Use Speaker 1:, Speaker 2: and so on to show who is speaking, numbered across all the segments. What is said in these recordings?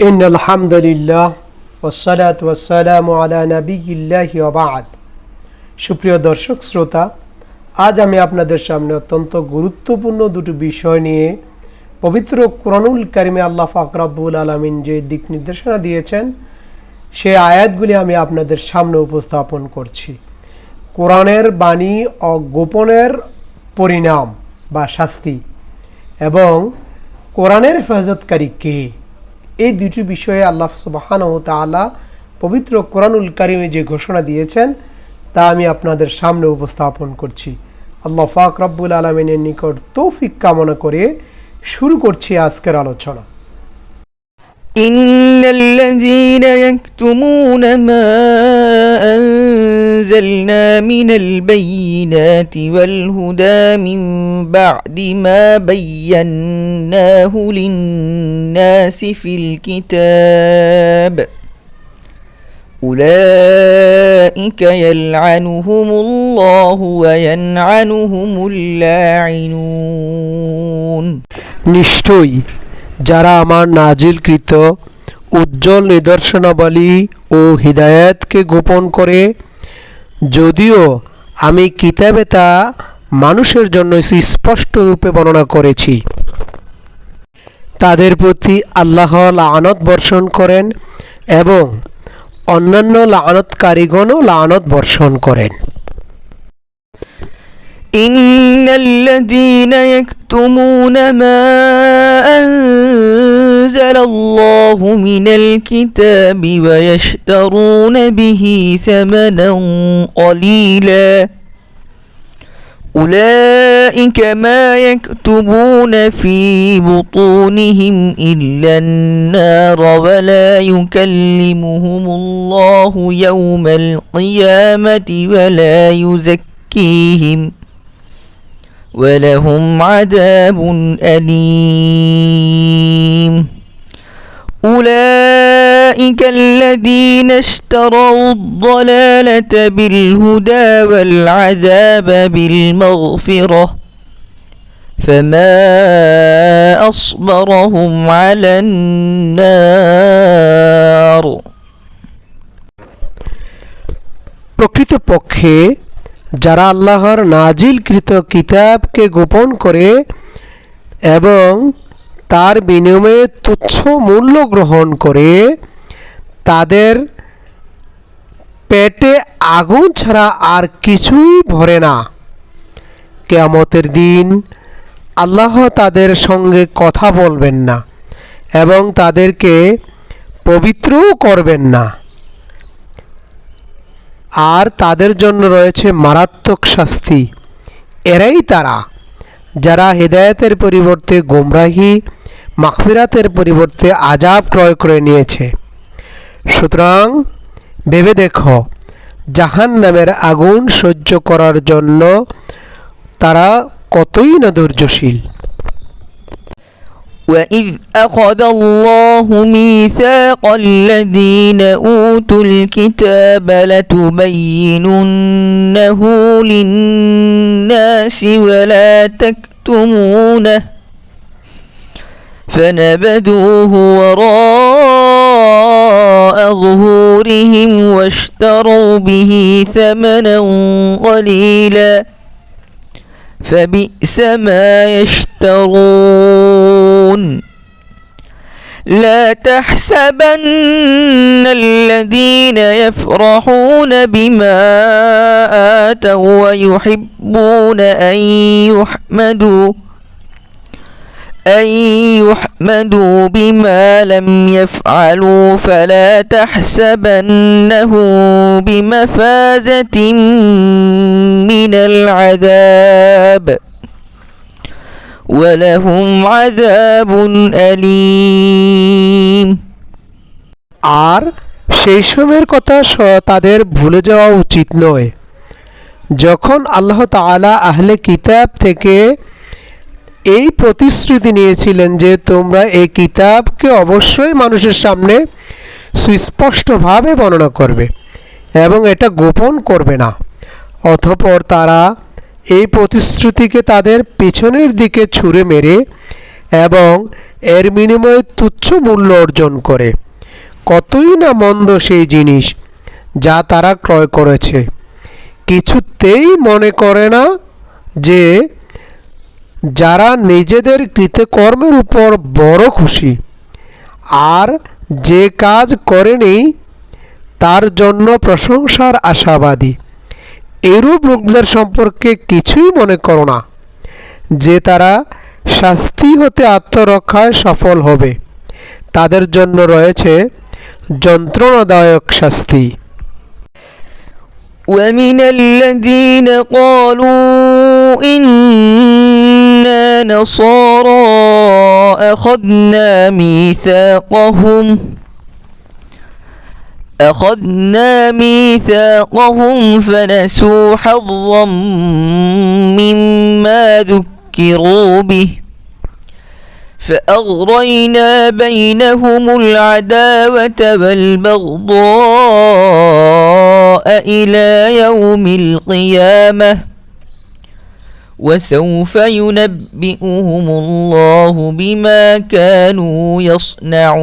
Speaker 1: إن الحمد لله والصلاة والسلام على نبي الله وبعد সুপ্রিয় দর্শক শ্রোতা আজ আমি আপনাদের সামনে অত্যন্ত গুরুত্বপূর্ণ দুটো বিষয় নিয়ে পবিত্র কোরআনুল কারিমে আল্লাহ ফাকরাবুল আলমিন যে দিক নির্দেশনা দিয়েছেন সে আয়াতগুলি আমি আপনাদের সামনে উপস্থাপন করছি কোরআনের বাণী ও গোপনের পরিণাম বা শাস্তি এবং কোরআনের হেফাজতকারী কে এই দুটি বিষয়ে আল্লাহ সুবাহান ও তালা পবিত্র কোরআনুল কারিমে যে ঘোষণা দিয়েছেন তা আমি আপনাদের সামনে উপস্থাপন করছি আল্লাহ ফাক রব্বুল আলমিনের নিকট তৌফিক কামনা করে শুরু করছি আজকের আলোচনা
Speaker 2: إن الذين يكتمون ما أنزلنا من البينات والهدى من بعد ما بيناه للناس في الكتاب أولئك يلعنهم الله وينعنهم اللاعنون
Speaker 1: নিশ্চয়ই যারা আমার নাজিলকৃত উজ্জ্বল নিদর্শনাবলী ও হৃদায়তকে গোপন করে যদিও আমি কিতাবে তা মানুষের জন্য স্পষ্ট রূপে বর্ণনা করেছি তাদের প্রতি আল্লাহ লানত বর্ষণ করেন এবং অন্যান্য লানতকারীগণও লানত বর্ষণ করেন
Speaker 2: إن الذين يكتمون ما أنزل الله من الكتاب ويشترون به ثمنا قليلا. أولئك ما يكتبون في بطونهم إلا النار ولا يكلمهم الله يوم القيامة ولا يزكيهم ولهم عذاب أليم. أولئك الذين اشتروا الضلالة بالهدى والعذاب بالمغفرة فما أصبرهم على النار
Speaker 1: প্রকৃতপক্ষে যারা আল্লাহর নাজিলকৃত কিতাবকে গোপন করে এবং তার বিনিময়ে তুচ্ছ মূল্য গ্রহণ করে তাদের পেটে আগুন ছাড়া আর কিছুই ভরে না। কেয়ামতের দিন আল্লাহ তাদের সঙ্গে কথা বলবেন না এবং তাদেরকে পবিত্রও করবেন না। আর তাদের জন্য রয়েছে মারাত্মক শাস্তি। এরাই তারা, যারা হেদায়েতের পরিবর্তে গোমরাহি মাখফিরাতের পরিবর্তে আজাব ক্রয় করে নিয়েছে সুতরাং ভেবে দেখো জাহান নামের আগুন সহ্য করার জন্য তারা কতই না ধৈর্যশীল
Speaker 2: وإذ أخذ الله ميثاق الذين أوتوا الكتاب لتبيننه للناس ولا تكتمونه فنبذوه وراء ظهورهم واشتروا به ثمنا قليلا فبئس ما يشترون. لا تحسبن الذين يفرحون بما آتوا ويحبون أن يحمدوا أن يحمدوا بما لم يفعلوا فلا تحسبنه بمفازة من العذاب ولهم عذاب أليم
Speaker 1: আর সেই সময়ের কথা স- তাদের ভুলে যাওয়া উচিত নয় যখন আল্লাহ তাআলা আহলে কিতাব থেকে এই প্রতিশ্রুতি নিয়েছিলেন যে তোমরা এই কিতাবকে অবশ্যই মানুষের সামনে সুস্পষ্টভাবে বর্ণনা করবে এবং এটা গোপন করবে না। অথপর তারা এই প্রতিশ্রুতিকে তাদের পিছনের দিকে ছুঁড়ে মেরে এবং এর বিনিময়ে তুচ্ছ মূল্য অর্জন করে। কতই না মন্দ সেই জিনিস যা তারা ক্রয় করেছে। কিছুতেই মনে করে না যে যারা নিজেদের কৃতকর্মের উপর বড় খুশি আর যে কাজ করেনি তার জন্য প্রশংসার আশাবাদী এরূপ লোকদের সম্পর্কে কিছুই মনে করো না যে তারা শাস্তি হতে আত্মরক্ষায় সফল হবে তাদের জন্য রয়েছে যন্ত্রণাদায়ক শাস্তি
Speaker 2: ومن الذين قالوا إنا نصارى أخذنا ميثاقهم. أخذنا ميثاقهم فنسوا حظا مما ذكروا به. فأغرينا بينهم العداوة والبغضاء إلى يوم القيامة. وسوف ينبئهم الله بما كانوا يصنعون.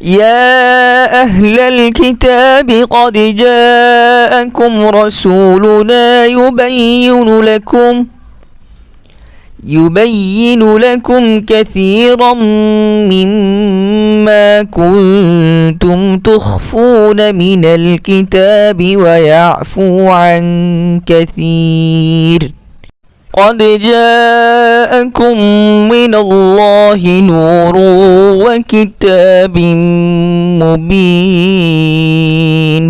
Speaker 2: يا أهل الكتاب قد جاءكم رسولنا يبين لكم يبين لكم كثيرا مما كنتم تخفون من الكتاب ويعفو عن كثير قد جاءكم من الله نور وكتاب مبين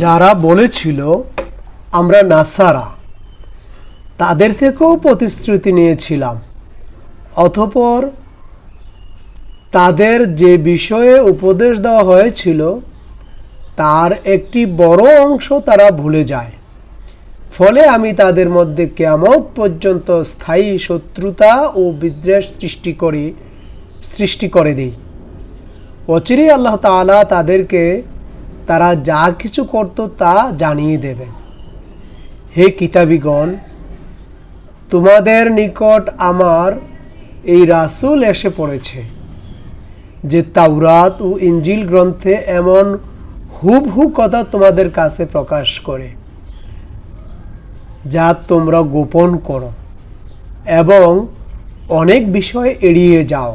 Speaker 1: যারা বলেছিল আমরা নাসারা তাদের থেকেও প্রতিশ্রুতি নিয়েছিলাম। অথপর তাদের যে বিষয়ে উপদেশ দেওয়া হয়েছিল, তার একটি বড় অংশ তারা ভুলে যায়। ফলে আমি তাদের মধ্যে কেয়ামত পর্যন্ত স্থায়ী শত্রুতা ও বিদ্বেষ সৃষ্টি করি, সৃষ্টি করে দিই। অচিরেই আল্লাহ তাআলা তাদেরকে তারা যা কিছু করত তা জানিয়ে দেবেন। হে কিতাবিগণ তোমাদের নিকট আমার এই রাসূল এসে পড়েছে, যে তাওরাত ও ইঞ্জিল গ্রন্থে এমন হুবহু কথা তোমাদের কাছে প্রকাশ করে, যা তোমরা গোপন করো এবং অনেক বিষয় এড়িয়ে যাও।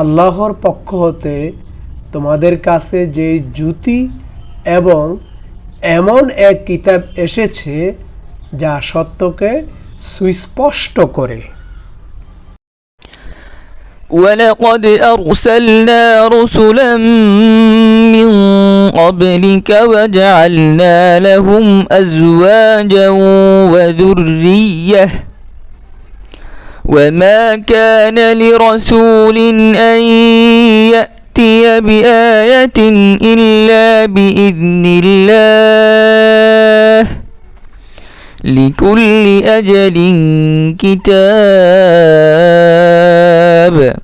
Speaker 1: আল্লাহর পক্ষ হতে তোমাদের কাছে যে জ্যোতি এবং এমন এক কিতাব এসেছে, যা সত্যকে সুস্পষ্ট করে
Speaker 2: ولقد أرسلنا رسلا من قبلك وجعلنا لهم أزواجا وذرية وما كان لرسول أن يأتي بآية إلا بإذن الله لكل أجل كتاب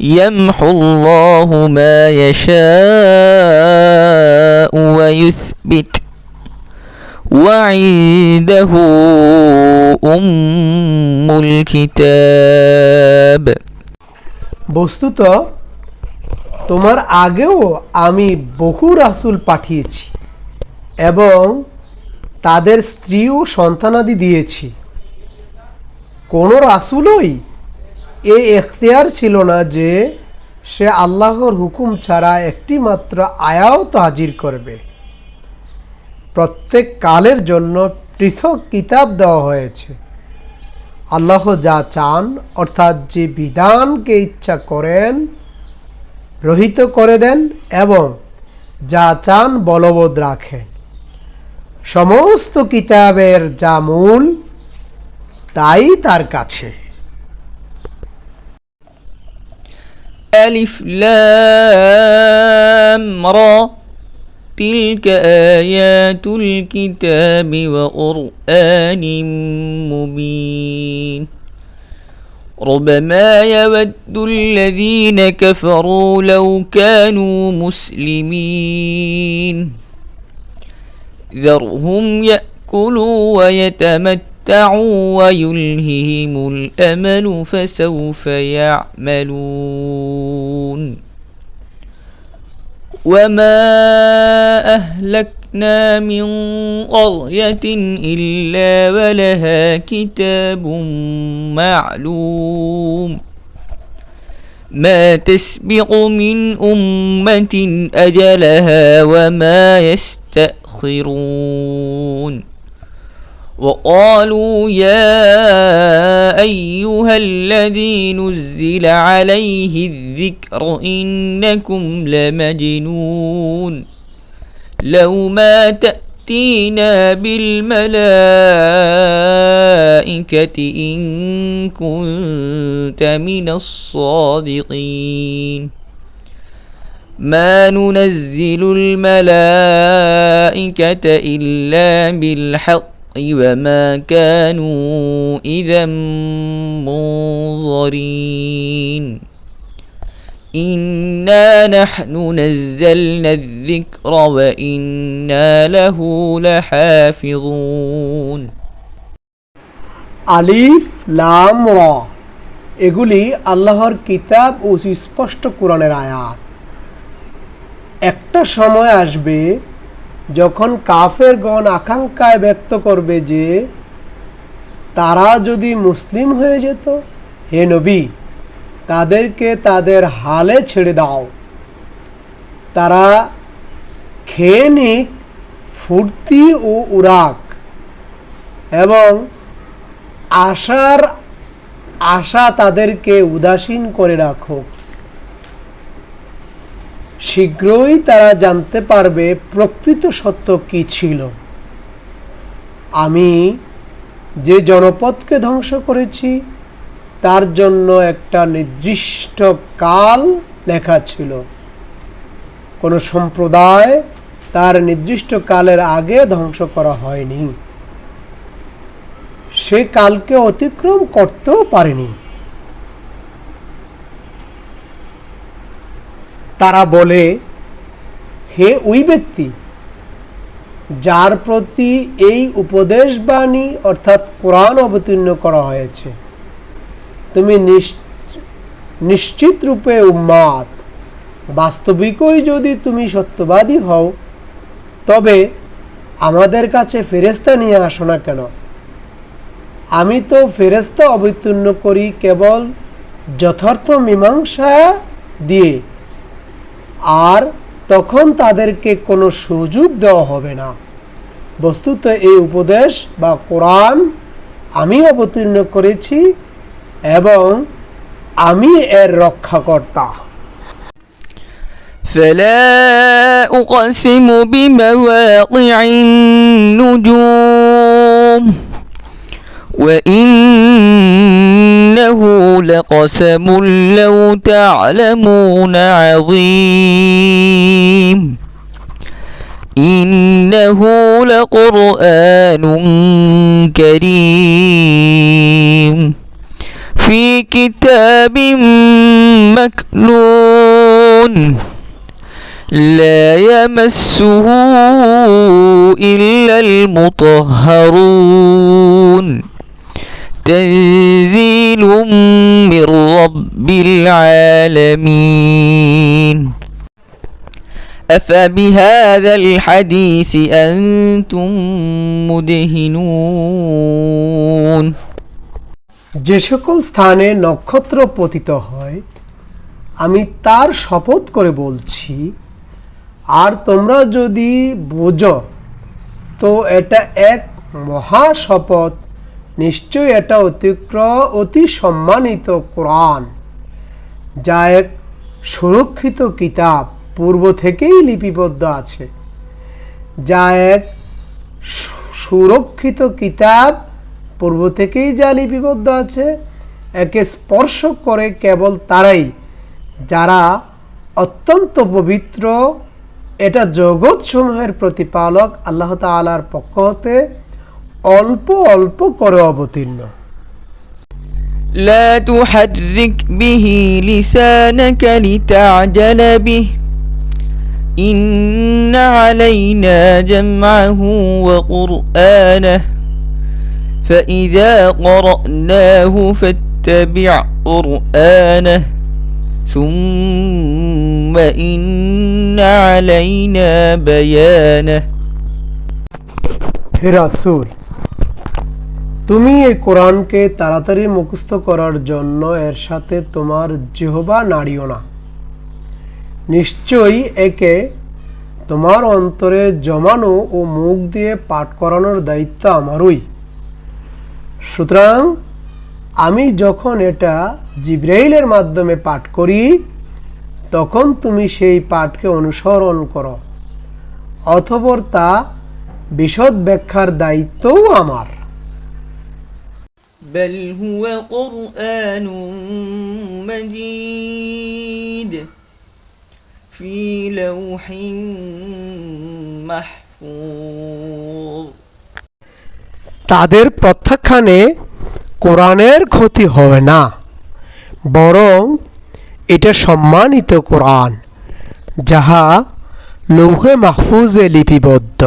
Speaker 2: يمحو الله ما يشاء ويثبت وعنده أم الكتاب
Speaker 1: বস্তুত তোমার আগেও আমি বহু রাসূল পাঠিয়েছি এবং তাদের স্ত্রী ও সন্তানাদি দিয়েছি। কোনো রাসূলই এই এখতিয়ার ছিল না যে সে আল্লাহর হুকুম ছাড়া একটি মাত্র আয়াত হাজির করবে। প্রত্যেক কালের জন্য পৃথক কিতাব দেওয়া হয়েছে। আল্লাহ যা চান, অর্থাৎ যে বিধানকে ইচ্ছা করেন, রহিত করে দেন এবং যা চান বলবৎ রাখেন। সমস্ত কিতাবের যা মূল তাই তার কাছে
Speaker 2: ألف لام را تلك آيات الكتاب وقرآن مبين ربما يود الذين كفروا لو كانوا مسلمين ذرهم يأكلوا ويتمتعوا يتمتعوا ويلههم الأمل فسوف يعملون. وما أهلكنا من قرية إلا ولها كتاب معلوم. ما تسبق من أمة أجلها وما يستأخرون. وقالوا يا أيها الذي نزل عليه الذكر إنكم لمجنون. لو ما تأتينا بالملائكة إن كنت من الصادقين ما ننزل الملائكة إلا بالحق وما كانوا إذا منظرين إنا نحن نزلنا الذكر وإنا له لحافظون
Speaker 1: আলিফ লাম র এগুলি আল্লাহর কিতাব ও সুস্পষ্ট কোরআনের আয়াত একটা সময় আসবে যখন কাফের গণ আকাঙ্ক্ষায় ব্যক্ত করবে যে তারা যদি মুসলিম হয়ে যেত হে নবী তাদেরকে তাদের হালে ছেড়ে দাও। তারা খেয়ে নিক, ফুর্তি ও উরাক এবং আশার আশা তাদেরকে উদাসীন করে রাখো শীঘ্রই তারা জানতে পারবে প্রকৃত সত্য কি ছিল। আমি যে জনপদকে ধ্বংস করেছি তার জন্য একটা নির্দিষ্ট কাল লেখা ছিল। কোনো সম্প্রদায় তার নির্দিষ্ট কালের আগে ধ্বংস করা হয়নি। সে কালকে অতিক্রম করতেও পারেনি। তারা বলে, হে ওই ব্যক্তি, যার প্রতি এই উপদেশ বাণী অর্থাৎ কোরআন অবতীর্ণ করা হয়েছে তুমি নিশ্চিত রূপে উম্মাদ। বাস্তবিকই যদি তুমি সত্যবাদী হও, তবে আমাদের কাছে ফেরেস্তা নিয়ে আসো না কেন? আমি তো ফেরেস্তা অবতীর্ণ করি কেবল যথার্থ মীমাংসা দিয়ে। আর তখন তাদেরকে কোনো সুযোগ দেওয়া হবে না। বস্তুত এই উপদেশ বা কোরআন আমি অবতীর্ণ করেছি এবং আমি এর রক্ষাকর্তা
Speaker 2: فلا أقسم بمواقع النجوم وإنه لقسم لو تعلمون عظيم إنه لقرآن كريم في كتاب مكنون لا يمسه إلا المطهرون. تنزيل من رب العالمين. أفبهذا الحديث أنتم مدهنون؟
Speaker 1: যে সকল স্থানে নক্ষত্র পতিত হয়, আমি তার শপথ করে বলছি, আর তোমরা যদি বোঝো, তো এটা এক মহা শপথ, নিশ্চয় এটা অতিক্র, অতি সম্মানিত কোরআন, যা এক সুরক্ষিত কিতাব পূর্ব থেকেই লিপিবদ্ধ আছে, যা এক সুরক্ষিত কিতাব পূর্ব থেকেই যা লিপিবদ্ধ আছে একে স্পর্শ করে কেবল তারাই যারা অত্যন্ত পবিত্র এটা জগৎসমূহের প্রতিপালক আল্লাহ তাআলার পক্ষ হতে অল্প অল্প করে অবতীর্ণ
Speaker 2: لا تحرك به لسانك لتعجل به إن علينا جمعه وقرآنه فإذا قرأناه فاتبع قرآنه ثم إن علينا بيانه
Speaker 1: হে রাসূল তুমি এই কোরআনকে তাড়াতাড়ি মুখস্থ করার জন্য এর সাথে তোমার জিহবা নাড়িও না নিশ্চয়ই একে তোমার অন্তরে জমানো ও মুখ দিয়ে পাঠ করানোর দায়িত্ব আমারই সুতরাং আমি যখন এটা জিব্রাইলের মাধ্যমে পাঠ করি তখন তুমি সেই পাঠকে অনুসরণ করো অথবর তা বিশদ ব্যাখ্যার দায়িত্বও আমার
Speaker 2: بل هو قرآن مجيد في لوح محفوظ
Speaker 1: তাদের প্রত্যাখ্যানে কোরআনের ক্ষতি হবে না বরং এটা সম্মানিত কোরআন যাহা লৌহে মাহফুজে লিপিবদ্ধ।